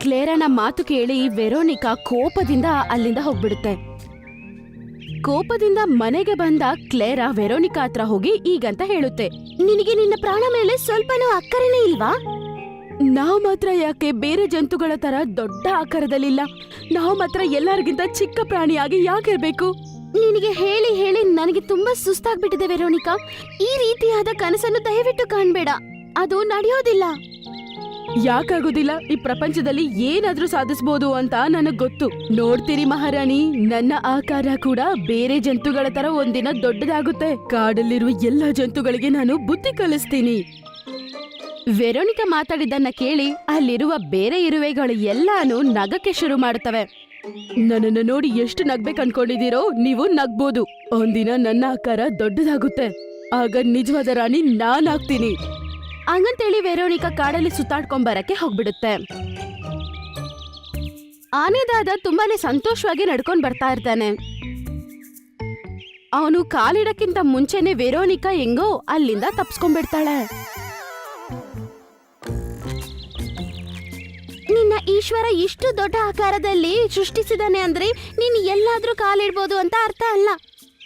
ಕ್ಲೇರನ ಮಾತು ಕೇಳಿ ವೆರೋನಿಕಾ ಕೋಪದಿಂದ ಅಲ್ಲಿಂದ ಹೋಗ್ಬಿಡುತ್ತೆ. ಕೋಪದಿಂದ ಮನೆಗೆ ಬಂದ ಕ್ಲೇರಾ ವೆರೋನಿಕಾ ಹತ್ರ ಹೋಗಿ ಈಗಂತ ಹೇಳುತ್ತೆ. ನಿನಗೆ ನಿನ್ನ ಪ್ರಾಣ ಮೇಲೆ ಸ್ವಲ್ಪನೂ ಅಕ್ಕರೇನೇ ಇಲ್ವಾ? ನಾವ್ ಮಾತ್ರ ಯಾಕೆ ಬೇರೆ ಜಂತುಗಳ ತರ ದೊಡ್ಡ ಆಕಾರದಲ್ಲಿಲ್ಲ? ನಾವು ಮಾತ್ರ ಎಲ್ಲರಿಗಿಂತ ಚಿಕ್ಕ ಪ್ರಾಣಿಯಾಗಿ ಯಾಕಿರ್ಬೇಕು? ನಿನಗೆ ಹೇಳಿ ಹೇಳಿ ನನಗೆ ತುಂಬಾ ಸುಸ್ತಾಗ್ಬಿಟ್ಟಿದೆ ವೆರೋನಿಕಾ. ಈ ರೀತಿಯಾದ ಕನಸನ್ನು ದಯವಿಟ್ಟು ಕಾಣ್ಬೇಡ. ಅದು ನಡೆಯೋದಿಲ್ಲ. ಯಾಕಾಗೋದಿಲ್ಲ? ಈ ಪ್ರಪಂಚದಲ್ಲಿ ಏನಾದ್ರೂ ಸಾಧಿಸಬಹುದು ಅಂತ ನನಗ್ ಗೊತ್ತು. ನೋಡ್ತೀರಿ ಮಹಾರಾಣಿ, ನನ್ನ ಆಕಾರ ಕೂಡ ಬೇರೆ ಜಂತುಗಳ ತರ ಒಂದಿನ ದೊಡ್ಡದಾಗುತ್ತೆ. ಕಾಡಲ್ಲಿರುವ ಎಲ್ಲ ಜಂತುಗಳಿಗೆ ನಾನು ಬುದ್ಧಿ ಕಲಿಸ್ತೀನಿ. ವೆರೋನಿಕಾ ಮಾತಾಡಿದ್ದನ್ನ ಕೇಳಿ ಅಲ್ಲಿರುವ ಬೇರೆ ಇರುವೆಗಳು ಎಲ್ಲಾನು ನಗಕ್ಕೆ ಶುರು ಮಾಡುತ್ತವೆ ನನ್ನನ್ನು ನೋಡಿ ಎಷ್ಟು ನಗ್ಬೇಕು ಅನ್ಕೊಂಡಿದ್ದೀರೋ ನೀವು ನಗ್ಬೋದು. ಒಂದಿನ ನನ್ನ ಆಕಾರ ದೊಡ್ಡದಾಗುತ್ತೆ. ಆಗ ನಿಜವಾದ ರಾಣಿ ನಾನಾಗ್ತೀನಿ. ಹಂಗಂತೇಳಿ ವೆರೋನಿಕಾ ಕಾಡಲ್ಲಿ ಸುತ್ತಾಡ್ಕೊಂಡ್ ಬರಕ್ಕೆ ಹೋಗ್ಬಿಡುತ್ತೆ. ಆನೆದಾದ ತುಂಬಾನೇ ಸಂತೋಷವಾಗಿ ನಡ್ಕೊಂಡ್ ಬರ್ತಾ ಇರ್ತಾನೆ. ಅವನು ಕಾಲಿಡಕ್ಕಿಂತ ಮುಂಚೆನೆ ವೆರೋನಿಕಾ ಹೆಂಗೋ ಅಲ್ಲಿಂದ ತಪ್ಸ್ಕೊಂಡ್ಬಿಡ್ತಾಳೆ. ನಿನ್ನ ಈಶ್ವರ ಇಷ್ಟು ದೊಡ್ಡ ಆಕಾರದಲ್ಲಿ ಸೃಷ್ಟಿಸಿದಾನೆ ಅಂದ್ರೆ ನೀನು ಎಲ್ಲಾದ್ರೂ ಕಾಲಿಡ್ಬೋದು ಅಂತ ಅರ್ಥ ಅಲ್ಲ.